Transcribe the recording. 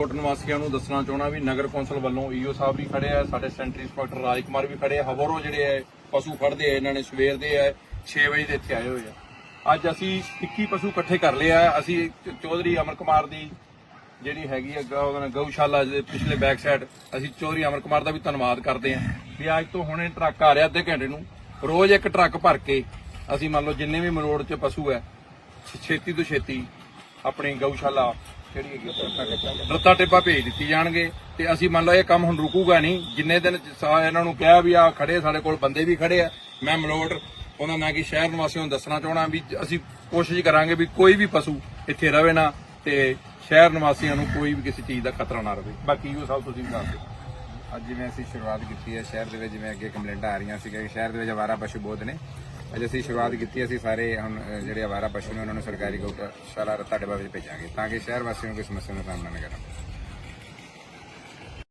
ਕੋਟ ਨਿਵਾਸੀਆਂ ਨੂੰ ਦੱਸਣਾ ਚਾਹਣਾ ਵੀ ਨਗਰ ਕੌਂਸਲ ਵੱਲੋਂ ਈਓ ਸਾਹਿਬ ਵੀ ਖੜੇ ਆ, ਸਾਡੇ ਸੈਂਟਰੀ ਇੰਸਪੈਕਟਰ ਰਾਜ ਕੁਮਾਰ ਵੀ ਖੜੇ ਆ। ਹਵਰੋਂ ਜਿਹੜੇ ਆ, ਪਸ਼ੂ ਫੜਦੇ ਆ, ਇਹਨਾਂ ਨੇ ਸਵੇਰ ਦੇ ਆ 6 ਵਜੇ ਦੇ ਇੱਥੇ ਆਏ ਹੋਏ ਆ। ਅੱਜ ਅਸੀਂ 21 ਪਸ਼ੂ ਇਕੱਠੇ ਕਰ ਲਏ ਆ। ਅਸੀਂ ਚੌਧਰੀ ਅਮਰ ਕੁਮਾਰ ਦੀ ਜਿਹੜੀ ਹੈਗੀ ਆ ਉਹਦਾ ਗਊਸ਼ਾਲਾ ਦੇ ਪਿਛਲੇ ਬੈਕ ਸਾਈਡ ਅਸੀਂ ਚੌਧਰੀ ਅਮਰ ਕੁਮਾਰ ਦਾ ਵੀ ਧੰਨਵਾਦ ਕਰਦੇ ਹਾਂ ਵੀ ਅੱਜ ਤੋਂ ਹੁਣੇ ਟਰੱਕ ਆ ਰਿਹਾ ਅੱਧੇ ਘੰਟੇ ਨੂੰ। ਰੋਜ਼ ਇੱਕ ਟਰੱਕ ਭਰ ਕੇ ਅਸੀਂ ਮੰਨ ਲਓ ਜਿੰਨੇ ਵੀ ਮਰੋੜ 'ਚ ਪਸ਼ੂ ਹੈ ਛੇਤੀ ਤੋਂ ਛੇਤੀ ਆਪਣੀ ਗਊਸ਼ਾਲਾ ਜਿਹੜੀ ਹੈਗੀ ਆ, ਰੱਤਾ ਟਿੱਬਾ ਭੇਜ ਦਿੱਤੀ ਜਾਣਗੇ ਤੇ ਅਸੀਂ ਮੰਨ ਲਓ ਇਹ ਕੰਮ ਹੁਣ ਰੁਕੂਗਾ ਨਹੀਂ ਜਿੰਨੇ ਦਿਨ ਇਹਨਾਂ ਨੂੰ ਕਿਹਾ ਵੀ ਆ ਖੜੇ ਸਾਡੇ ਕੋਲ ਬੰਦੇ ਵੀ ਖੜੇ ਆ ਮੈਂ ਮਲੋਟ ਉਹਨਾਂ ਨਾਲ ਕਿ ਸ਼ਹਿਰ ਨਿਵਾਸੀਆਂ ਨੂੰ ਦੱਸਣਾ ਚਾਹਣਾ ਵੀ ਅਸੀਂ ਕੋਸ਼ਿਸ਼ ਕਰਾਂਗੇ ਵੀ ਕੋਈ ਵੀ ਪਸ਼ੂ ਇੱਥੇ ਰਵੇ ਨਾ ਤੇ ਸ਼ਹਿਰ ਨਿਵਾਸੀਆਂ ਨੂੰ ਕੋਈ ਵੀ ਕਿਸੇ ਚੀਜ਼ ਦਾ ਖਤਰਾ ਨਾ ਰਵੇ। ਬਾਕੀ ਉਹ ਸਭ ਤੁਸੀਂ ਦੱਸ ਦਿਓ ਅੱਜ ਜਿਵੇਂ ਅਸੀਂ ਸ਼ੁਰੂਆਤ ਕੀਤੀ ਹੈ ਸ਼ਹਿਰ ਦੇ ਵਿੱਚ ਜਿਵੇਂ ਅੱਗੇ ਕੰਪਲੇਂਟਾਂ ਆ ਰਹੀਆਂ ਸੀ ਕਿ ਸ਼ਹਿਰ ਦੇ ਵਿੱਚ ਆਵਾਰਾ ਪਸ਼ੂ ਬਹੁਤ ਨੇ। ਅੱਜ ਅਸੀਂ ਸ਼ੁਰੂਆਤ ਕੀਤੀ, ਅਸੀਂ ਸਾਰੇ ਹੁਣ ਜਿਹੜੇ ਆਵਾਰਾ ਪਸ਼ੂ ਨੇ, ਉਹਨਾਂ ਨੂੰ ਸਰਕਾਰੀ ਗਊਸ਼ਾਲਾ ਰੱਤਾ ਡੱਬਾ ਵਿੱਚ ਭੇਜਾਂਗੇ, ਤਾਂ ਕਿ ਸ਼ਹਿਰ ਵਾਸੀਆਂ ਨੂੰ ਕੋਈ ਸਮੱਸਿਆ ਦਾ ਸਾਹਮਣਾ ਨਾ ਕਰਨਾ